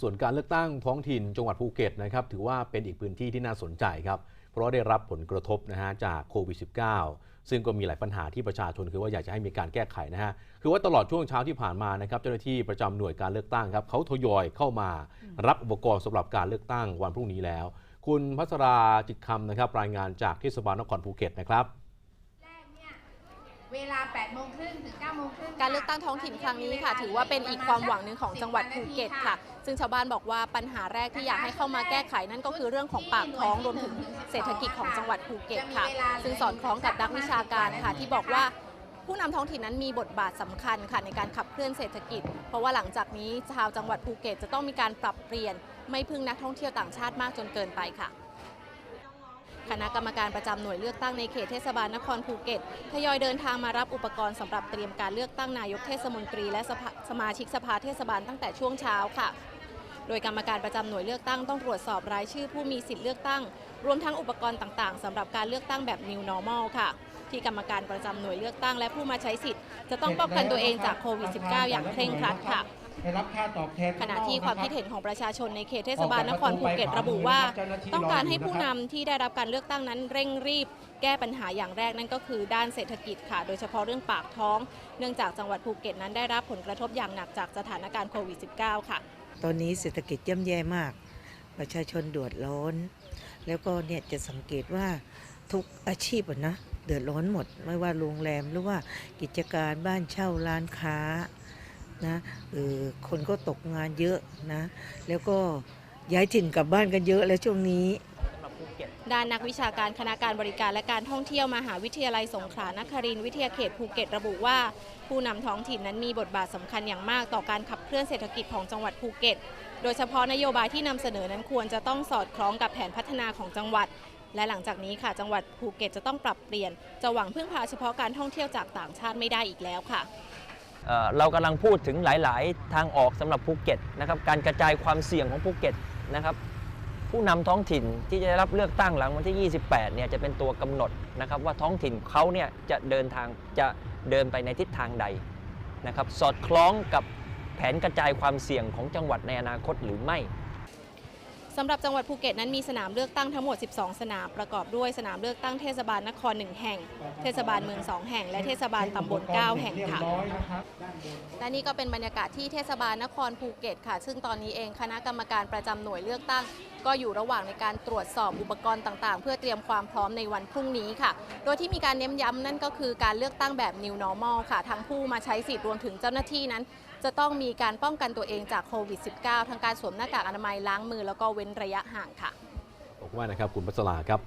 ส่วนการเลือกตั้งท้องถิ่นจังหวัดภูเก็ตนะครับถือว่าเป็นอีกพื้นที่ที่น่าสนใจครับเพราะได้รับผลกระทบนะฮะจากโควิด -19 ซึ่งก็มีหลายปัญหาที่ประชาชนคือว่าอยากจะให้มีการแก้ไขนะฮะคือว่าตลอดช่วงเช้าที่ผ่านมานะครับเจ้าหน้าที่ประจำหน่วยการเลือกตั้งครับเขาทยอยเข้ามารับอุปกรณ์สำหรับการเลือกตั้งวันพรุ่งนี้แล้ว คุณพัชราจิตคำนะครับรายงานจากเทศบาลนครภูเก็ตนะครับ เวลา8โมงครึ่งถึง9โมงครึ่งการเลือกตั้งท้องถิ่นครั้งนี้ค่ะ ถือว่าเป็นอีกความหวังหนึ่งของจังหวัดภูเก็ตค่ะ ซึ่งชาวบ้านบอกว่าปัญหาแรกที่อยากให้เข้ามาแก้ไขนั่นก็คือเรื่องของปากท้องรวมถึงเศรษฐกิจของจังหวัดภูเก็ตค่ะ ซึ่งสอดคล้องกับนักวิชาการค่ะ ที่บอกว่าผู้นำท้องถิ่นนั้นมีบทบาทสำคัญค่ะในการขับเคลื่อนเศรษฐกิจ เพราะว่าหลังจากนี้ชาวจังหวัดภูเก็ตจะต้องมีการปรับเปลี่ยน ไม่พึ่งนักท่องเที่ยวต่างชาติมากจนเกินไปค่ะ คณะกรรมการประจำหน่วยเลือกตั้งในเขตเทศบาลนครภูเก็ตทยอยเดินทางมารับอุปกรณ์สำหรับเตรียมการเลือกตั้งนายกเทศมนตรี และสสมาชิกสภาเทศบาลตั้งแต่ช่วงเช้าค่ะ โดยกรรมการประจำหน่วยเลือกตั้งต้องตรวจสอบรายชื่อผู้มีสิทธิ์เลือกตั้ง รวมทั้งอุปกรณ์ต่างๆสำหรับการเลือกตั้งแบบ New Normal ค่ะที่กรรมการประจำหน่วยเลือกตั้งและผู้มาใช้สิทธิ์จะต้องป้องกันตัวเองจากโควิด -19 อย่างเคร่งครัดค่ะ ได้รับค่าตอบแทนขณะที่ความคิดเห็นของประชาชนในเขตเทศบาลนครภูเก็ตระบุว่า ต้องการให้ผู้นำที่ได้รับการเลือกตั้งนั้นเร่งรีบ แก้ปัญหาอย่างแรกนั่นก็คือด้านเศรษฐกิจค่ะ โดยเฉพาะเรื่องปากท้อง เนื่องจากจังหวัดภูเก็ตนั้นได้รับผลกระทบอย่างหนักจากสถานการณ์โควิด -19 ค่ะ ตอนนี้เศรษฐกิจย่ำแย่มาก ประชาชนเดือดร้อน แล้วก็เนี่ยจะสังเกตว่าทุกอาชีพอะนะเดือดร้อนหมด ไม่ว่าโรงแรมหรือว่ากิจการบ้านเช่าร้านค้า นะเออคนก็ตกงานเยอะนะ แล้วก็ย้ายถิ่นกลับบ้านกันเยอะแล้วช่วงนี้ด้านนักวิชาการคณะการบริการและการท่องเที่ยวมหาวิทยาลัยสงขลานครินทร์วิทยาเขตภูเก็ตระบุว่า ผู้นำท้องถิ่นนั้นมีบทบาทสำคัญอย่างมากต่อการขับเคลื่อนเศรษฐกิจของจังหวัดภูเก็ต โดยเฉพาะนโยบายที่นำเสนอนั้นควรจะต้องสอดคล้องกับแผนพัฒนาของจังหวัด และหลังจากนี้ค่ะจังหวัดภูเก็ตจะต้องปรับเปลี่ยน จะหวังพึ่งพาเฉพาะการท่องเที่ยวจากต่างชาติไม่ได้อีกแล้วค่ะ เรากำลังพูดถึงหลาย ๆ ทางออกสำหรับภูเก็ตนะครับการกระจายความเสี่ยงของภูเก็ตนะครับผู้นำท้องถิ่นที่จะได้รับเลือกตั้งหลังวันที่ 28 เนี่ยจะเป็นตัวกำหนดนะครับว่าท้องถิ่นเขาเนี่ยจะเดินทางจะเดินไปในทิศทางใดนะครับสอดคล้องกับแผนกระจายความเสี่ยงของจังหวัดในอนาคตหรือไม่ สำหรับจังหวัดภูเก็ตนั้นมีสนามเลือกตั้งทั้งหมด 12 สนามประกอบด้วยสนามเลือกตั้งเทศบาลนคร 1 แห่ง เทศบาลเมือง 2 แห่ง และเทศบาลตำบล 9 แห่งค่ะ และนี่ก็เป็นบรรยากาศที่เทศบาลนครภูเก็ตค่ะ ซึ่งตอนนี้เองคณะกรรมการประจำหน่วยเลือกตั้ง ก็อยู่ระหว่างในการตรวจสอบอุปกรณ์ต่างๆ เพื่อเตรียมความพร้อมในวันพรุ่งนี้ค่ะ โดยที่มีการเน้นย้ำนั่นก็คือการเลือกตั้งแบบ New Normal ค่ะ ทั้งผู้มาใช้สิทธิ์รวมถึงเจ้าหน้าที่นั้น จะต้องมีการป้องกันตัวเองจากโควิด -19 ทางการสวมหน้ากากอนามัยล้างมือแล้วก็เว้นระยะห่างค่ะบอกว่านะครับคุณพัชราครับ